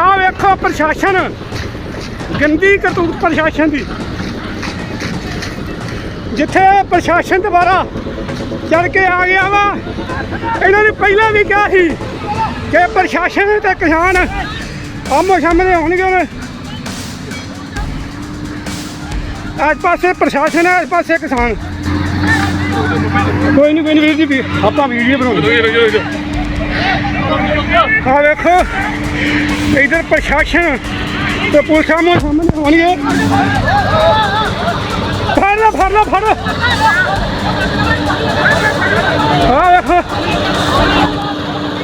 ਆਹ ਵੇਖੋ ਪ੍ਰਸ਼ਾਸਨ। ਗੰਦੀ ਕਰਤੂਤ ਪ੍ਰਸ਼ਾਸਨ ਦੀ। ਜਿੱਥੇ ਪ੍ਰਸ਼ਾਸਨ ਦੁਬਾਰਾ ਚੜ ਕੇ ਆ ਗਿਆ ਵਾ, ਇਹਨਾਂ ਨੇ ਪਹਿਲਾਂ ਵੀ ਕਿਹਾ ਸੀ ਕਿ ਪ੍ਰਸ਼ਾਸਨ ਤੇ ਕਿਸਾਨ ਆਮੋ ਸਾਹਮਣੇ ਹੋਣਗੇ ਹੁਣ ਇਸ ਪਾਸੇ ਪ੍ਰਸ਼ਾਸਨ ਹੈ, ਇਸ ਪਾਸੇ ਕਿਸਾਨ। ਕੋਈ ਨਹੀਂ ਕੋਈ ਨਹੀਂ ਵੀਰ ਜੀ ਆਪਾਂ ਵੀਡੀਓ ਬਣਾਉਂਦੇ। ਆ ਵੇਖੋ, ਇਧਰ ਪ੍ਰਸ਼ਾਸਨ ਤੇ ਪੁਲਿਸ ਆਮੋ ਸਾਹਮਣੇ ਹੋਣਗੇ। ਫੜ ਲਓ ਫੜ ਲਓ, ਫੜ ਆ ਵੇਖੋ।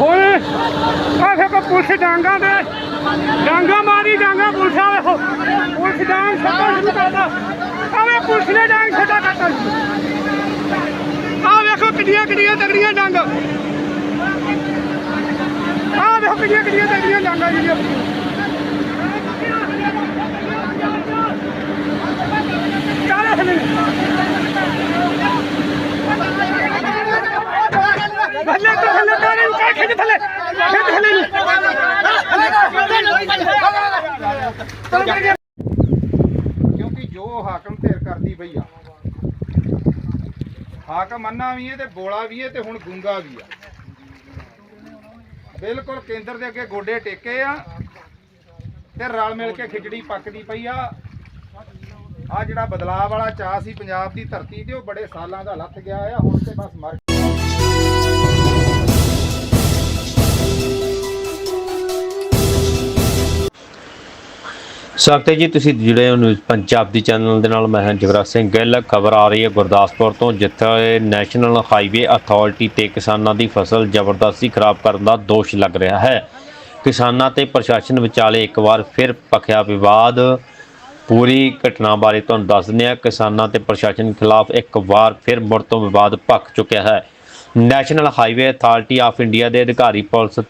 ਹੁਣ ਆ ਵੇਖੋ, ਪੁਲਿਸ ਡਾਂਗਾ ਦੇ ਡਾਂਗਾ ਮਾਰੀ ਡਾਂਗਾ ਪੁਲਿਸ ਆ ਵੇਖੋ ਪੁਲਿਸ ਡਾਂਗ ਛੱਡਾ ਸ਼ੁਰੂ ਕਰਦਾ ਆ ਪੁਲਿਸ ਨੇ ਡਾਂਗ ਛੱਡਾ ਕਰਤਾ ਆ ਵੇਖੋ ਕਿੱਡੀਆਂ ਕਿੱਡੀਆਂ ਤਗੜੀਆਂ ਡਾਂਗ। ਆ ਵੇਖੋ ਕਿੱਡੀਆਂ ਕਿੱਡੀਆਂ ਤਗੜੀਆਂ ਜਿਹੜੀਆਂ ਚਾਲੇ ਥੱਲੇ ਥੱਲੇ ਤੋਂ ਥੱਲੇ ਕਾਲੇ ਨੂੰ ਖਿੱਚ ਥੱਲੇ। ਖਿੱਚ ਥੱਲੇ ਨੂੰ ਕਿਉਂਕਿ ਜੋ ਹਾਕਮ ਧਿਰ ਕਰਦੀ ਪਈ ਆ। ਹਾਕਮ ਅੰਨਾ ਵੀ ਹੈ ਤੇ ਬੋਲਾ ਵੀ ਹੈ ਤੇ ਹੁਣ ਗੁੰਗਾ ਵੀ ਆ। ਬਿਲਕੁਲ ਕੇਂਦਰ ਦੇ ਅੱਗੇ ਗੋਡੇ ਟੇਕੇ ਆ ਤੇ ਰਲ ਮਿਲ ਕੇ ਖਿਚੜੀ ਪੱਕਦੀ ਪਈ ਆ। ਆ ਜਿਹੜਾ ਬਦਲਾਅ ਵਾਲਾ ਚਾਹ ਸੀ ਪੰਜਾਬ ਦੀ ਧਰਤੀ ਤੇ, ਉਹ ਬੜੇ ਸਾਲਾਂ ਦਾ ਲੱਥ ਗਿਆ ਆ, ਹੁਣ ਤੇ ਬਸ ਮਰ ਸਵਾਗਤ ਹੈ ਜੀ, ਤੁਸੀਂ ਜੁੜੇ ਹੋ ਨਿਊਜ਼ ਪੰਜਾਬ ਦੀ ਚੈਨਲ ਦੇ ਨਾਲ ਮੈਂ ਹਾਂ ਜਗਰਾਜ ਸਿੰਘ ਗਿੱਲ। ਖਬਰ ਆ ਰਹੀ ਹੈ ਗੁਰਦਾਸਪੁਰ ਤੋਂ, ਜਿੱਥੇ ਨੈਸ਼ਨਲ ਹਾਈਵੇ ਅਥਾਰਟੀ ਤੇ ਕਿਸਾਨਾਂ ਦੀ ਫਸਲ ਜ਼ਬਰਦਸਤੀ ਖਰਾਬ ਕਰਨ ਦਾ ਦੋਸ਼ ਲੱਗ ਰਿਹਾ ਹੈ। ਕਿਸਾਨਾਂ ਤੇ ਪ੍ਰਸ਼ਾਸਨ ਵਿਚਾਲੇ ਇੱਕ ਵਾਰ ਫਿਰ ਪਖਿਆ ਵਿਵਾਦ। ਪੂਰੀ ਘਟਨਾ ਬਾਰੇ ਤੁਹਾਨੂੰ ਦੱਸ ਦਿੰਦੇ ਹਾਂ। ਕਿਸਾਨਾਂ ਤੇ ਪ੍ਰਸ਼ਾਸਨ ਖਿਲਾਫ ਇੱਕ ਵਾਰ ਫਿਰ ਮੁੜ ਤੋਂ ਵਿਵਾਦ ਭਖ ਚੁੱਕਿਆ ਹੈ। National highway authority of India ਦੇ ਅਧਿਕਾਰੀ, ਪੁਲਿਸ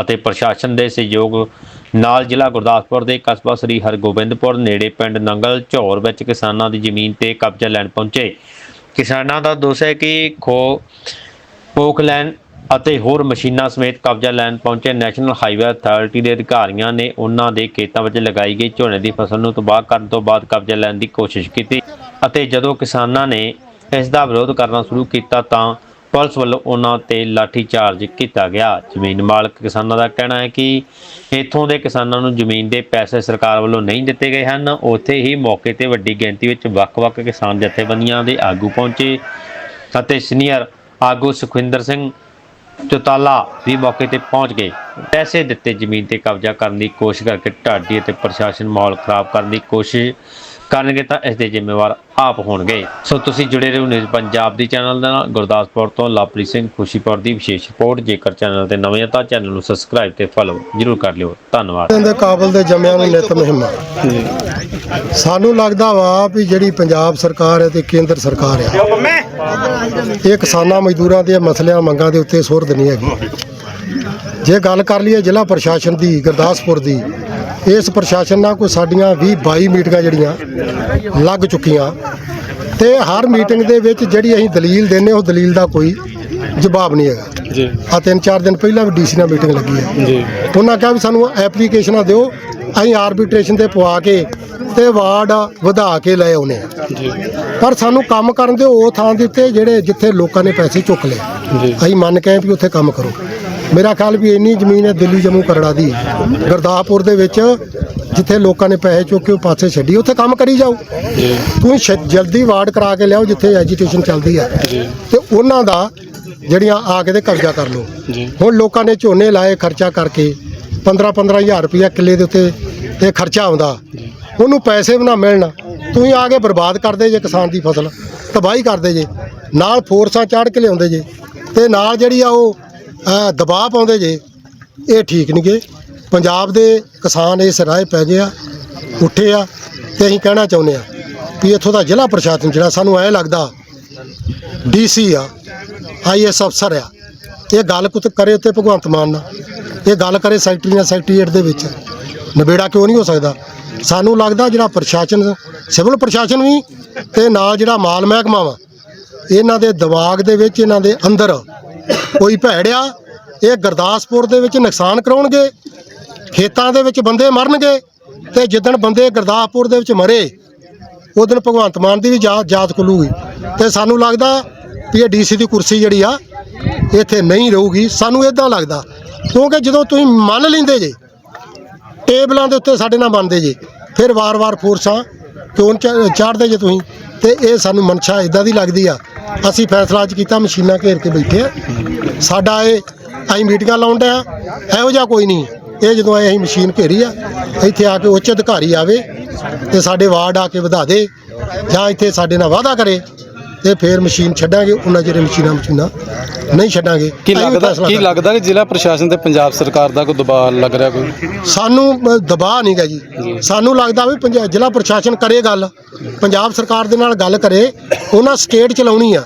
ਅਤੇ ਪ੍ਰਸ਼ਾਸਨ ਦੇ ਸਹਿਯੋਗ ਨਾਲ ਜ਼ਿਲ੍ਹਾ ਗੁਰਦਾਸਪੁਰ ਦੇ ਕਸਬਾ ਸ੍ਰੀ ਹਰਗੋਬਿੰਦਪੁਰ ਨੇੜੇ ਪਿੰਡ ਨੰਗਲ ਝੌਰ ਵਿੱਚ ਕਿਸਾਨਾਂ ਦੀ ਜ਼ਮੀਨ ਤੇ ਕਬਜ਼ਾ ਲੈਣ ਪਹੁੰਚੇ। ਕਿਸਾਨਾਂ ਦਾ ਦੋਸ਼ ਹੈ ਕਿ ਖੋ ਪੋਕ ਲੈਣ ਅਤੇ ਹੋਰ ਮਸ਼ੀਨਾਂ ਸਮੇਤ ਕਬਜ਼ਾ ਲੈਣ ਪਹੁੰਚੇ ਨੈਸ਼ਨਲ ਹਾਈਵੇ ਅਥਾਰਟੀ ਦੇ ਅਧਿਕਾਰੀਆਂ ਨੇ ਉਹਨਾਂ ਦੇ ਖੇਤਾਂ ਵਿੱਚ ਲਗਾਈ ਗਈ ਝੋਨੇ ਦੀ ਫਸਲ ਨੂੰ ਤਬਾਹ ਕਰਨ ਤੋਂ ਬਾਅਦ ਕਬਜ਼ਾ ਲੈਣ ਦੀ ਕੋਸ਼ਿਸ਼ ਕੀਤੀ ਅਤੇ ਜਦੋਂ ਕਿਸਾਨਾਂ ਨੇ ਇਸ ਦਾ ਵਿਰੋਧ ਕਰਨਾ ਸ਼ੁਰੂ ਕੀਤਾ ਤਾਂ ਪੁਲਿਸ ਵੱਲੋਂ ਉਹਨਾਂ ਤੇ ਲਾਠੀ ਚਾਰਜ ਕੀਤਾ ਗਿਆ। ਜ਼ਮੀਨ ਮਾਲਕ ਕਿਸਾਨਾਂ ਦਾ ਕਹਿਣਾ ਹੈ ਕਿ ਇੱਥੋਂ ਦੇ ਕਿਸਾਨਾਂ ਨੂੰ ਜ਼ਮੀਨ ਦੇ ਪੈਸੇ ਸਰਕਾਰ ਵੱਲੋਂ ਨਹੀਂ ਦਿੱਤੇ ਗਏ ਹਨ। ਉੱਥੇ ਹੀ ਮੌਕੇ ਤੇ ਵੱਡੀ ਗਿਣਤੀ ਵਿੱਚ ਵੱਖ-ਵੱਖ ਕਿਸਾਨ ਜਥੇਬੰਦੀਆਂ ਦੇ ਆਗੂ ਪਹੁੰਚੇ ਅਤੇ ਸੀਨੀਅਰ ਆਗੂ ਸੁਖਵਿੰਦਰ ਸਿੰਘ ਚੌਤਾਲਾ ਵੀ ਮੌਕੇ ਤੇ ਪਹੁੰਚ ਗਏ। ਪੈਸੇ ਦਿੱਤੇ ਜ਼ਮੀਨ ਤੇ ਕਬਜ਼ਾ ਕਰਨ ਦੀ ਕੋਸ਼ਿਸ਼ ਕਰਕੇ ਢਾਡੀ ਅਤੇ ਪ੍ਰਸ਼ਾਸਨ ਮਾਹੌਲ ਖਰਾਬ ਕਰਨ ਦੀ ਕੋਸ਼ਿਸ਼ ਕਰਨਗੇ ਤਾਂ ਇਸ ਦੇ ਜ਼ਿੰਮੇਵਾਰ ਆਪ ਹੋਣਗੇ। ਸੋ ਤੁਸੀਂ ਜੁੜੇ ਰਹੋ ਨਿਊਜ਼ ਪੰਜਾਬ ਦੀ ਚੈਨਲ ਦੇ ਨਾਲ। ਗੁਰਦਾਸਪੁਰ ਤੋਂ ਲਵਪ੍ਰੀਤ ਸਿੰਘ ਖੁਸ਼ੀਪੁਰ ਦੀ ਵਿਸ਼ੇਸ਼ ਰਿਪੋਰਟ। ਜੇਕਰ ਚੈਨਲ ਤੇ ਨਵੇਂ ਹੋ ਤਾਂ ਚੈਨਲ ਨੂੰ ਸਬਸਕ੍ਰਾਈਬ ਤੇ ਫੋਲੋ ਜਰੂਰ ਕਰ ਲਿਓ। ਧੰਨਵਾਦ। ਦੇ ਕਾਬਲ ਦੇ ਜੰਮਿਆਂ ਨੂੰ ਨਿਤ ਮਹਿਮਾ। ਸਾਨੂੰ ਲੱਗਦਾ ਵਾ ਵੀ ਜਿਹੜੀ ਪੰਜਾਬ ਸਰਕਾਰ ਹੈ ਤੇ ਕੇਂਦਰ ਸਰਕਾਰ ਹੈ ਇਹ ਕਿਸਾਨਾਂ ਮਜ਼ਦੂਰਾਂ ਦੇ ਮਸਲਿਆਂ ਮੰਗਾਂ ਦੇ ਉੱਤੇ ਸੁਰਦ ਨਹੀਂ ਹੈਗੀ। ਜੇ ਗੱਲ ਕਰ ਲਈਏ ਜ਼ਿਲ੍ਹਾ ਪ੍ਰਸ਼ਾਸਨ ਦੀ, ਗੁਰਦਾਸਪੁਰ ਦੀ ਇਸ ਪ੍ਰਸ਼ਾਸਨ ਨਾਲ ਕੋਈ ਸਾਡੀਆਂ 20 22 ਮੀਟਿੰਗਾਂ ਜਿਹੜੀਆਂ ਲੱਗ ਚੁੱਕੀਆਂ ਤੇ ਹਰ ਮੀਟਿੰਗ ਦੇ ਵਿੱਚ ਜਿਹੜੀ ਅਸੀਂ ਦਲੀਲ ਦਿੰਨੇ ਉਹ ਦਲੀਲ ਦਾ ਕੋਈ ਜਵਾਬ ਨਹੀਂ ਹੈਗਾ। ਜੀ। ਆ ਤਿੰਨ ਚਾਰ ਦਿਨ ਪਹਿਲਾਂ ਵੀ ਡੀਸੀ ਨਾਲ ਮੀਟਿੰਗ ਲੱਗੀ ਹੈ। ਜੀ। ਉਹਨਾਂ ਕਿਹਾ ਵੀ ਸਾਨੂੰ ਐਪਲੀਕੇਸ਼ਨਾਂ ਦਿਓ ਅਸੀਂ ਆਰਬਿਟ੍ਰੇਸ਼ਨ ਤੇ ਪਵਾ ਕੇ ਤੇ ਵਾਰਡ ਵਧਾ ਕੇ ਲੈ ਆਉਨੇ ਆ ਜੀ। ਪਰ ਸਾਨੂੰ ਕੰਮ ਕਰਨ ਦਿਓ ਉਹ ਥਾਂ ਦੇ ਉੱਤੇ ਜਿਹੜੇ ਜਿੱਥੇ ਲੋਕਾਂ ਨੇ ਪੈਸੇ ਚੁੱਕ ਲਏ। ਅਸੀਂ ਮੰਨ ਕੇ ਵੀ ਉੱਥੇ ਕੰਮ ਕਰੋ। ਮੇਰਾ ਖਿਆਲ ਵੀ ਇੰਨੀ ਜ਼ਮੀਨ ਹੈ ਦਿੱਲੀ ਜੰਮੂ ਕਰੜਾ ਦੀ। ਗੁਰਦਾਸਪੁਰ ਦੇ ਵਿੱਚ ਜਿੱਥੇ ਲੋਕਾਂ ਨੇ ਪੈਸੇ ਚੁੱਕ ਕੇ ਉਹ ਪਾਸੇ ਛੱਡੀ ਉੱਥੇ ਕੰਮ ਕਰੀ ਜਾਓ। ਤੁਸੀਂ ਛ- ਜਲਦੀ ਵਾਰਡ ਕਰਾ ਕੇ ਲਿਆਓ ਜਿੱਥੇ ਐਜੀਟੇਸ਼ਨ ਚੱਲਦੀ ਜੀ। ਤੇ ਉਹਨਾਂ ਦਾ ਜਿਹੜੀਆਂ ਆ ਕੇ ਤੇ ਕਬਜ਼ਾ ਕਰ ਲਓ। ਜੀ। ਹੁਣ ਲੋਕਾਂ ਨੇ ਝੋਨੇ ਲਾਏ ਖਰਚਾ ਕਰਕੇ 15 15000 ਰੁਪਇਆ ਕਿੱਲੇ ਦੇ ਉੱਤੇ ਇਹ ਖਰਚਾ ਆਉਂਦਾ। ਉਹਨੂੰ ਪੈਸੇ ਵੀ ਨਾ ਮਿਲਣ। ਤੁਸੀਂ ਆ ਕੇ ਬਰਬਾਦ ਕਰਦੇ ਜੇ ਕਿਸਾਨ ਦੀ ਫਸਲ ਤਬਾਹੀ ਕਰਦੇ ਜੇ। ਨਾਲ ਫੋਰਸਾਂ ਚਾੜ ਕੇ ਲਿਆਉਂਦੇ ਜੇ। ਤੇ ਨਾਲ ਜਿਹੜੀ ਆ ਉਹ ਦਬਾਅ ਪਾਉਂਦੇ ਜੇ, ਇਹ ਠੀਕ ਨਹੀਂ ਗੇ। ਪੰਜਾਬ ਦੇ ਕਿਸਾਨ ਇਸ ਰਾਹ ਪੈ ਗਏ ਆ, ਉੱਠੇ ਆ ਤੇ ਅਸੀਂ ਕਹਿਣਾ ਚਾਹੁੰਦੇ ਆ ਵੀ ਇੱਥੋਂ ਦਾ ਜ਼ਿਲ੍ਹਾ ਪ੍ਰਸ਼ਾਸਨ ਜਿਹੜਾ ਸਾਨੂੰ ਐ ਲੱਗਦਾ ਡੀਸੀ ਆ, ਆਈਐਸ ਅਫਸਰ ਆ, ਇਹ ਗੱਲ ਕੁਤ ਕਰੇ ਉੱਤੇ ਭਗਵੰਤ ਮਾਨ ਨਾਲ, ਇਹ ਗੱਲ ਕਰੇ ਸੈਕਟਰੀ ਨਾਲ ਸੈਕਟਰੀਏਟ ਦੇ ਵਿੱਚ, ਨਿਬੇੜਾ ਕਿਉਂ ਨਹੀਂ ਹੋ ਸਕਦਾ? ਸਾਨੂੰ ਲੱਗਦਾ ਜਿਹੜਾ ਪ੍ਰਸ਼ਾਸਨ, ਸਿਵਲ ਪ੍ਰਸ਼ਾਸਨ ਵੀ ਤੇ ਨਾਲ ਜਿਹੜਾ ਮਾਲ ਮਹਿਕਮਾ ਵਾ, ਇਹਨਾਂ ਦੇ ਦਿਮਾਗ ਦੇ ਵਿੱਚ, ਇਹਨਾਂ ਦੇ ਅੰਦਰ ਕੋਈ ਭੈੜਿਆ ਇਹ ਗੁਰਦਾਸਪੁਰ ਦੇ ਵਿੱਚ ਨੁਕਸਾਨ ਕਰਾਉਣਗੇ, ਖੇਤਾਂ ਦੇ ਵਿੱਚ ਬੰਦੇ ਮਰਨਗੇ ਤੇ ਜਿੱਦਣ ਬੰਦੇ ਗੁਰਦਾਸਪੁਰ ਦੇ ਵਿੱਚ ਮਰੇ, ਉਹ ਦਿਨ ਭਗਵੰਤ ਮਾਨ ਦੀ ਵੀ ਜਾਤ ਜਾਤ ਖੁੱਲੂਗੀ। ਤੇ ਸਾਨੂੰ ਲੱਗਦਾ ਵੀ ਇਹ ਡੀਸੀ ਦੀ ਕੁਰਸੀ ਜਿਹੜੀ ਆ, ਇੱਥੇ ਨਹੀਂ ਰਹੂਗੀ। ਸਾਨੂੰ ਇਦਾਂ ਲੱਗਦਾ, ਕਿਉਂਕਿ ਜਦੋਂ ਤੁਸੀਂ ਮੰਨ ਲੈਂਦੇ ਜੇ, ਟੇਬਲਾਂ ਦੇ ਉੱਤੇ ਸਾਡੇ ਨਾਲ ਮੰਨਦੇ ਜੇ, ਫਿਰ ਵਾਰ-ਵਾਰ ਫੋਰਸਾਂ ਕਿਉਂ ਚਾੜਦੇ ਜੇ ਤੁਸੀਂ? ਤੇ ਇਹ ਸਾਨੂੰ ਮਨਸ਼ਾ ਇਦਾਂ ਦੀ ਲੱਗਦੀ ਆ। ਅਸੀਂ ਫੈਸਲਾ ਅੱਜ ਕੀਤਾ, ਮਸ਼ੀਨਾਂ ਘੇਰ ਕੇ ਬੈਠੇ ਆ। ਸਾਡਾ ਇਹ ਅਸੀਂ ਮੀਟਿੰਗਾਂ ਲਾਉਣ ਡਿਆ ਇਹੋ ਜਿਹਾ ਕੋਈ ਨਹੀਂ। ਇਹ ਜਦੋਂ ਅਸੀਂ ਮਸ਼ੀਨ ਘੇਰੀ ਆ ਇੱਥੇ ਆ ਕੇ ਉੱਚ ਅਧਿਕਾਰੀ ਆਵੇ ਤੇ ਸਾਡੇ ਵਾਰਡ ਆ ਕੇ ਵਧਾ ਦੇ ਜਾਂ ਇੱਥੇ ਸਾਡੇ ਨਾਲ ਵਾਅਦਾ ਕਰੇ ਤੇ ਫਿਰ ਮਸ਼ੀਨ ਛੱਡਾਂਗੇ। ਉਹਨਾਂ ਜਿਹੜੇ ਮਸ਼ੀਨਾਂ ਮਸ਼ੀਨਾਂ ਨਹੀਂ ਛੱਡਾਂਗੇ। ਕੀ ਲੱਗਦਾ ਕੀ। ਲੱਗਦਾ ਕਿ ਜ਼ਿਲ੍ਹਾ ਪ੍ਰਸ਼ਾਸਨ ਤੇ ਪੰਜਾਬ ਸਰਕਾਰ ਦਾ ਕੋਈ ਦਬਾਅ ਲੱਗ ਰਿਹਾ ਕੋਈ? ਸਾਨੂੰ ਦਬਾਅ ਨਹੀਂਗਾ ਜੀ। ਸਾਨੂੰ ਲੱਗਦਾ ਵੀ ਪੰਜਾਬ ਜ਼ਿਲ੍ਹਾ ਪ੍ਰਸ਼ਾਸਨ ਕਰੇ ਗੱਲ। ਪੰਜਾਬ ਸਰਕਾਰ ਦੇ ਨਾਲ ਗੱਲ ਕਰੇ। ਉਹਨਾਂ ਸਟੇਟ ਚਲਾਉਣੀ ਆ।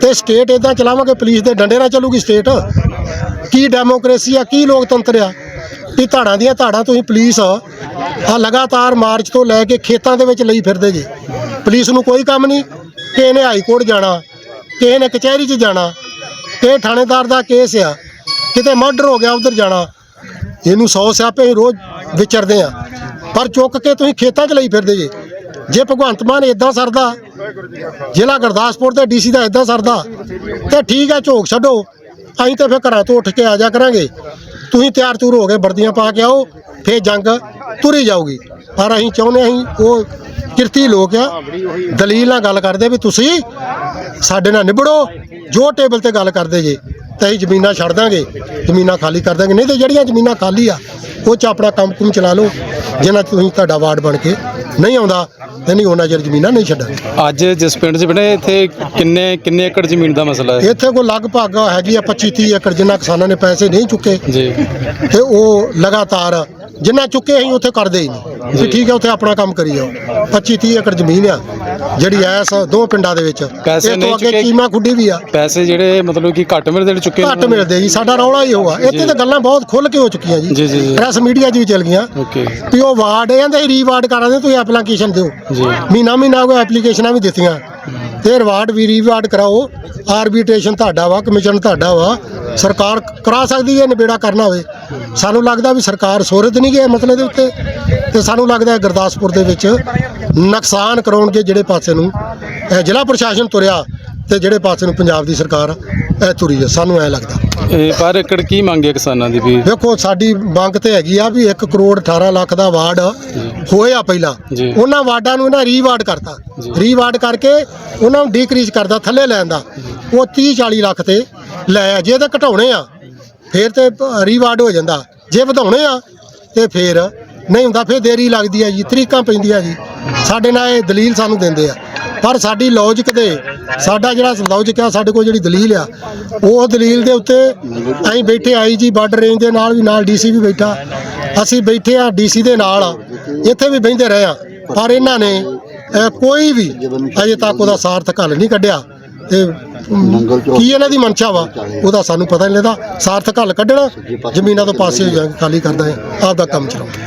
ਤੇ ਸਟੇਟ ਇਦਾਂ ਚਲਾਵਾਂਗੇ ਪੁਲਿਸ ਦੇ ਡੰਡੇ ਨਾਲ ਚੱਲੂਗੀ ਸਟੇਟ ਕੀ ਡੈਮੋਕ੍ਰੇਸੀ ਆ, ਕੀ ਲੋਕਤੰਤਰ ਆ? ਵੀ ਧਾੜਾਂ ਦੀਆਂ ਧਾੜਾਂ ਤੁਸੀਂ ਪੁਲਿਸ ਆ ਲਗਾਤਾਰ ਮਾਰਚ ਤੋਂ ਲੈ ਕੇ ਖੇਤਾਂ ਦੇ ਵਿੱਚ ਲਈ ਫਿਰਦੇ ਜੀ। ਪੁਲਿਸ ਨੂੰ ਕੋਈ ਕੰਮ ਨਹੀਂ ਕਿਸੇ ਨੇ ਹਾਈ ਕੋਰਟ ਜਾਣਾ ਕਿਸੇ ਨੇ ਕਚਹਿਰੀ 'ਚ ਜਾਣਾ ਕਿਸੇ ਥਾਣੇਦਾਰ ਦਾ ਕੇਸ ਆ, ਕਿਤੇ ਮਰਡਰ ਹੋ ਗਿਆ, ਉਧਰ ਜਾਣਾ। ਇਹਨੂੰ ਸੌ ਸਿਆਪੇ ਅਸੀਂ ਰੋਜ਼ ਵਿਚਰਦੇ ਆ। ਪਰ ਚੁੱਕ ਕੇ ਤੁਸੀਂ ਖੇਤਾਂ 'ਚ ਲਈ ਫਿਰਦੇ ਜੇ। ਜੇ ਭਗਵੰਤ ਮਾਨ ਇਦਾਂ ਸਰਦਾ ਜ਼ਿਲ੍ਹਾ ਗੁਰਦਾਸਪੁਰ ਦੇ ਡੀਸੀ ਦਾ ਇਦਾਂ ਸਰਦਾ। ਤੇ ਠੀਕ ਹੈ, ਝੋਕ ਛੱਡੋ। ਅਸੀਂ ਤੇ ਫਿਰ ਘਰਾਂ ਤੋਂ ਉੱਠ ਕੇ ਆ ਜਾ ਕਰਾਂਗੇ। ਤੁਸੀਂ ਤਿਆਰ ਤੂਰ ਹੋ ਗਏ ਵਰਦੀਆਂ ਪਾ ਕੇ ਆਓ, ਫੇਰ ਜੰਗ ਤੁਰੀ ਜਾਊਗੀ। ਪਰ ਅਸੀਂ ਚਾਹੁੰਦੇ ਅਸੀਂ ਉਹ ਕਿਰਤੀ ਲੋਕ ਆ, ਦਲੀਲ ਨਾਲ ਗੱਲ ਕਰਦੇ ਵੀ ਤੁਸੀਂ ਸਾਡੇ ਨਾਲ ਨਿਬੜੋ, ਜੋ ਟੇਬਲ ਤੇ ਗੱਲ ਕਰਦੇ ਜੇ, ਤੇ ਅਸੀਂ ਜ਼ਮੀਨਾਂ ਛੱਡ ਦਾਂਗੇ। ਜ਼ਮੀਨਾਂ ਖਾਲੀ ਕਰ ਦਾਂਗੇ। ਨਹੀਂ ਤੇ ਜਿਹੜੀਆਂ ਜ਼ਮੀਨਾਂ ਖਾਲੀ ਆ, ਉਹ ਚ ਆਪਣਾ ਕੰਮ ਕੁਮ ਚਲਾ ਲਓ, ਜਿਨ੍ਹਾਂ 'ਚ ਤੁਸੀਂ ਤੁਹਾਡਾ ਵਾਰਡ ਬਣ ਕੇ ਨਹੀਂ ਆਉਂਦਾ ਤੇ ਨਹੀਂ ਉਹਨਾਂ ਚਿਰ ਜ਼ਮੀਨਾਂ ਨਹੀਂ ਛੱਡਾਂਗੇ। ਅੱਜ ਜਿਸ ਪਿੰਡ 'ਚ ਬਣੇ ਇੱਥੇ ਕਿੰਨੇ ਕਿੰਨੇ ਏਕੜ ਜ਼ਮੀਨ ਦਾ ਮਸਲਾ ਹੈ? ਇੱਥੇ ਕੋਈ ਲਗਭਗ ਹੈਗੀ ਆ 25 30 ਏਕੜ ਜਿੰਨਾ ਕਿਸਾਨਾਂ ਨੇ ਪੈਸੇ ਨਹੀਂ ਚੁੱਕੇ। ਜੀ। ਤੇ ਉਹ ਲਗਾਤਾਰ ਜਿੰਨਾ ਚੁੱਕੇ ਅਸੀਂ ਉੱਥੇ ਕਰਦੇ ਹੀ ਨਹੀਂ। ਵੀ ਠੀਕ ਹੈ ਉੱਥੇ ਆਪਣਾ ਕੰਮ ਕਰੀ ਜਾਓ 25 30 ਏਕੜ ਜ਼ਮੀਨ ਆ ਜਿਹੜੀ ਐਸ ਦੋ ਪਿੰਡਾਂ ਦੇ ਵਿੱਚ। ਪੈਸੇ ਇਹ ਨਹੀਂ ਤੋਂ ਅੱਗੇ ਚੁੱਕੇ। ਕੀਮਾ ਖੁੱਡੀ ਵੀ ਆ। ਪੈਸੇ ਜਿਹੜੇ ਮਤਲਬ ਕਿ ਘੱਟ ਮਿਲਦੇ ਨੇ ਚੁੱਕੇ ਘੱਟ ਮਿਲਦੇ ਜੀ ਸਾਡਾ ਰੌਲਾ ਹੀ ਹੋਆ ਇੱਥੇ ਤਾਂ ਗੱਲਾਂ ਬਹੁਤ ਖੁੱਲ ਕੇ ਹੋ ਚੁੱਕੀਆਂ ਜੀ। ਜੀ, ਜੀ, ਜੀ। ਪ੍ਰੈਸ ਮੀਡੀਆ 'ਚ ਵੀ ਚੱਲ ਗਈਆਂ। ਓਕੇ। ਵੀ ਉਹ ਵਾਰਡ ਕਹਿੰਦੇ ਰੀਵਾਰਡ ਕਰਾਂਦੇ ਤੁਸੀਂ ਐਪਲੀਕੇਸ਼ਨ ਦਿਓ। ਜੀ। ਮਹੀਨਾ ਮਹੀਨਾ ਕੋਈ ਐਪਲੀਕੇਸ਼ਨਾਂ ਵੀ ਦਿੱਤੀਆਂ। ਤੇ ਰਿਵਾਰਡ ਵੀ ਰੀਵਾਰਡ ਕਰਾਓ। ਆਰਬਿਟ੍ਰੇਸ਼ਨ ਤੁਹਾਡਾ ਵਾ ਕਮਿਸ਼ਨ ਤੁਹਾਡਾ ਵਾ। ਸਰਕਾਰ ਕਰਾ ਸਕਦੀ ਹੈ ਨਿਬੇੜਾ ਕਰਨਾ ਹੋਵੇ। ਸਾਨੂੰ ਲੱਗਦਾ ਵੀ ਸਰਕਾਰ ਸੋਰਤ ਨਹੀਂ ਗਈ ਮਸਲੇ ਦੇ ਉੱਤੇ ਤੇ ਸਾਨੂੰ ਲੱਗਦਾ ਹੈ ਗੁਰਦਾਸਪੁਰ ਦੇ ਵਿੱਚ ਨੁਕਸਾਨ ਕਰਾਉਣਗੇ ਜਿਹੜੇ ਪਾਸੇ ਨੂੰ ਇਹ ਜ਼ਿਲ੍ਹਾ ਪ੍ਰਸ਼ਾਸਨ ਤੁਰਿਆ ਤੇ ਜਿਹੜੇ ਪਾਸੇ ਨੂੰ ਪੰਜਾਬ ਦੀ ਸਰਕਾਰ ਇਹ ਤੁਰੀ ਹੈ। ਸਾਨੂੰ ਐ ਲੱਗਦਾ। ਇਹ ਪਰ ਏਕੜ ਕੀ ਮੰਗੇ ਕਿਸਾਨਾਂ ਦੀ ਵੀ? ਵੇਖੋ ਸਾਡੀ ਮੰਗ ਤੇ ਹੈਗੀ ਆ ਵੀ 1 ਕਰੋੜ 18 ਲੱਖ ਦਾ ਵਾਰਡ ਹੋਇਆ ਪਹਿਲਾਂ। ਉਹਨਾਂ ਵਾਰਡਾਂ ਨੂੰ ਇਹਨਾਂ ਰੀਵਾਰਡ ਕਰਤਾ। ਰੀਵਾਰਡ ਕਰਕੇ ਉਹਨਾਂ ਨੂੰ ਡੀਕਰੀਜ਼ ਕਰਦਾ ਥੱਲੇ ਲੈਣ ਦਾ। ਉਹ 30 40 ਲੱਖ ਤੇ ਲੈ ਆ। ਜੇ ਤਾਂ ਘਟਾਉਣੇ ਆ ਫੇਰ ਤੇ ਰੀਵਾਰਡ ਹੋ ਜਾਂਦਾ। ਜੇ ਵਧਾਉਣੇ ਆ, ਤੇ ਫੇਰ ਨਹੀਂ ਹੁੰਦਾ, ਫੇਰ ਦੇਰੀ ਲੱਗਦੀ ਹੈ ਜੀ, ਤਰੀਕਾਂ ਪੈਂਦੀਆਂ ਜੀ। ਸਾਡੇ ਨਾਲ ਇਹ ਦਲੀਲ ਸਾਨੂੰ ਦਿੰਦੇ ਆ। ਪਰ ਸਾਡੀ ਲੌਜਿਕ ਦੇ ਸਾਡਾ ਜਿਹੜਾ ਲੌਜਿਕ ਆ, ਸਾਡੇ ਕੋਲ ਜਿਹੜੀ ਦਲੀਲ ਆ, ਉਹ ਦਲੀਲ ਦੇ ਉੱਤੇ ਅਸੀਂ ਬੈਠੇ ਆਈ ਜੀ ਬਾਰਡਰ ਰੇਂਜ ਦੇ ਨਾਲ ਵੀ, ਨਾਲ ਡੀਸੀ ਵੀ ਬੈਠਾ। ਅਸੀਂ ਬੈਠੇ ਆ ਡੀਸੀ ਦੇ ਨਾਲ, ਇੱਥੇ ਵੀ ਬਹਿੰਦੇ ਰਹੇ ਆ। ਪਰ ਇਹਨਾਂ ਨੇ ਕੋਈ ਵੀ ਅਜੇ ਤੱਕ ਉਹਦਾ ਸਾਰਥਕ ਹੱਲ ਨਹੀਂ ਕੱਢਿਆ। ਤੇ ਕੀ ਇਹਨਾਂ ਦੀ ਮਨਸ਼ਾ ਵਾ? ਉਹਦਾ ਸਾਨੂੰ ਪਤਾ ਨਹੀਂ ਲੱਗਦਾ। ਸਾਰਥਕ ਹੱਲ ਕੱਢਣਾ ਜ਼ਮੀਨਾਂ ਤੋਂ ਪਾਸੇ ਹੋ ਜਾਣ ਖਾਲੀ ਕਰਦਾ ਹੈ। ਆਪਦਾ ਕੰਮ ਚਲਾਉਣਾ